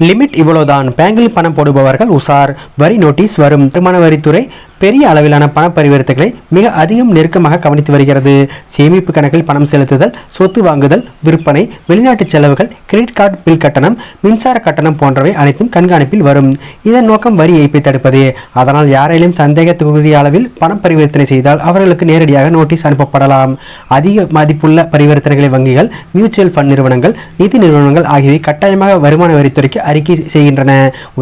Limit இவ்வளவுதான். பேங்கில் பணம் போடுபவர்கள் உசார் வரி நோட்டீஸ் வரும். வருமான வரித்துறை பெரிய அளவிலான பண பரிவர்த்தனைகளை மிக அதிகம் நெருக்கமாக கவனித்து வருகிறது. சேமிப்பு கணக்கில் பணம் செலுத்துதல் சொத்து வாங்குதல் விற்பனை வெளிநாட்டு செலவுகள் கிரெடிட் கார்டு பில் கட்டணம் மின்சார கட்டணம் போன்றவை அனைத்தும் கண்காணிப்பில் வரும். இதன் நோக்கம் வரி ஏய்ப்பை தடுப்பது. அதனால் யாரையிலும் சந்தேகத்துக்குரிய அளவில் பணம் பரிவர்த்தனை செய்தால் அவர்களுக்கு நேரடியாக நோட்டீஸ் அனுப்பப்படலாம். அதிக மதிப்புள்ள பரிவர்த்தனைகளை வங்கிகள் மியூச்சுவல் ஃபண்ட் நிறுவனங்கள் நிதி நிறுவனங்கள் ஆகியவை கட்டாயமாக வருமான வரித்துறைக்கு அறிக்கை செய்கின்றன.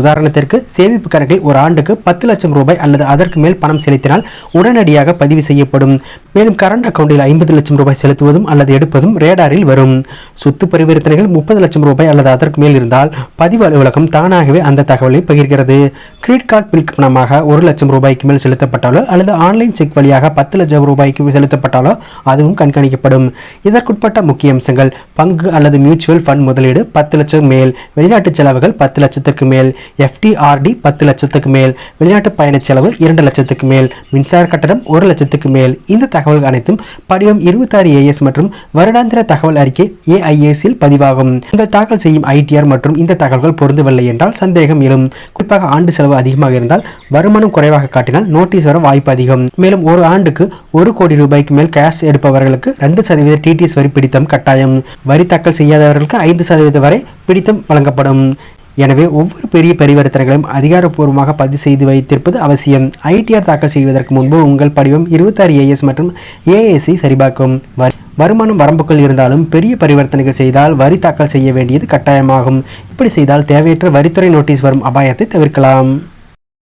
உதாரணத்திற்கு சேமிப்பு கணக்கில் ஒரு ஆண்டுக்கு பத்து லட்சம் ரூபாய் அல்லது அதற்கு மேல் பணம் செலுத்தினால் உடனடியாக பதிவு செய்யப்படும். மேலும் கரண்ட் அக்கௌண்டில் ஐம்பது லட்சம் ரூபாய் செலுத்துவதும் அல்லது எடுப்பதும் ரேடாரில் வரும். சொத்து பரிவர்த்தனைகள் முப்பது லட்சம் ரூபாய் அல்லது அதற்கு மேல் இருந்தால் பதிவு அலுவலகம் தானாகவே அந்த தகவலை பகிர்கிறது. கிரெடிட் கார்டு பில் பணமாக ஒரு லட்சம் ரூபாய்க்கு மேல் செலுத்தப்பட்டாலோ அல்லது ஆன்லைன் செக் வழியாக பத்து லட்சம் ரூபாய்க்கு செலுத்தப்பட்டாலோ அதுவும் கண்காணிக்கப்படும். இதற்குட்பட்ட முக்கிய அம்சங்கள் பங்கு அல்லது மியூச்சுவல் ஃபண்ட் முதலீடு பத்து லட்சம் மேல் வெளிநாட்டு செலவுகள் பத்து லட்சத்துக்கு மேல் எஃப்டிஆர்டி பத்து லட்சத்துக்கு மேல் வெளிநாட்டு பயண செலவு இரண்டு லட்சத்துக்கு மேல் மின்சார கட்டணம் ஒரு லட்சத்துக்கு மேல். இந்த தகவல்கள் அனைத்தும் படிவம் இருபத்தாறு ஏஎஸ் மற்றும் வருடாந்திர தகவல் அறிக்கை ஏஐஎஸில் பதிவாகும். நீங்கள் தாக்கல் செய்யும் ஐடிஆர் மற்றும் இந்த தகவல்கள் பொருந்தவில்லை என்றால் சந்தேகம் எழும். குறிப்பாக ஆண்டு செலவு அதிகமாக இருந்தால் வருமானம் குறைவாக காட்டினால் நோட்டீஸ் வர வாய்ப்பு அதிகம். மேலும் ஒரு ஆண்டுக்கு ஒரு கோடி ரூபாய்க்கு மேல் கேஷ் எடுப்பவர்களுக்கு ரெண்டு சதவீத டிடிஎஸ் வரி பிடித்தம் கட்டாயம். வரி தாக்கல் செய்யாதவர்களுக்கு ஐந்து சதவீதம் வரை பிடித்தம் வழங்கப்படும். எனவே ஒவ்வொரு பெரிய பரிவர்த்தனைகளையும் அதிகாரப்பூர்வமாக பதிவு செய்து வைத்திருப்பது அவசியம். ஐடிஆர் தாக்கல் செய்வதற்கு முன்பு உங்கள் படிவம் இருபத்தாறு ஏஎஸ் மற்றும் ஏஎஸ்சி சரிபார்க்கும். வருமானம் வரம்புக்குள் இருந்தாலும் பெரிய பரிவர்த்தனைகள் செய்தால் வரி தாக்கல் செய்ய வேண்டியது கட்டாயமாகும். இப்படி செய்தால் தேவையற்ற வரித்துறை நோட்டீஸ் வரும் அபாயத்தை தவிர்க்கலாம்.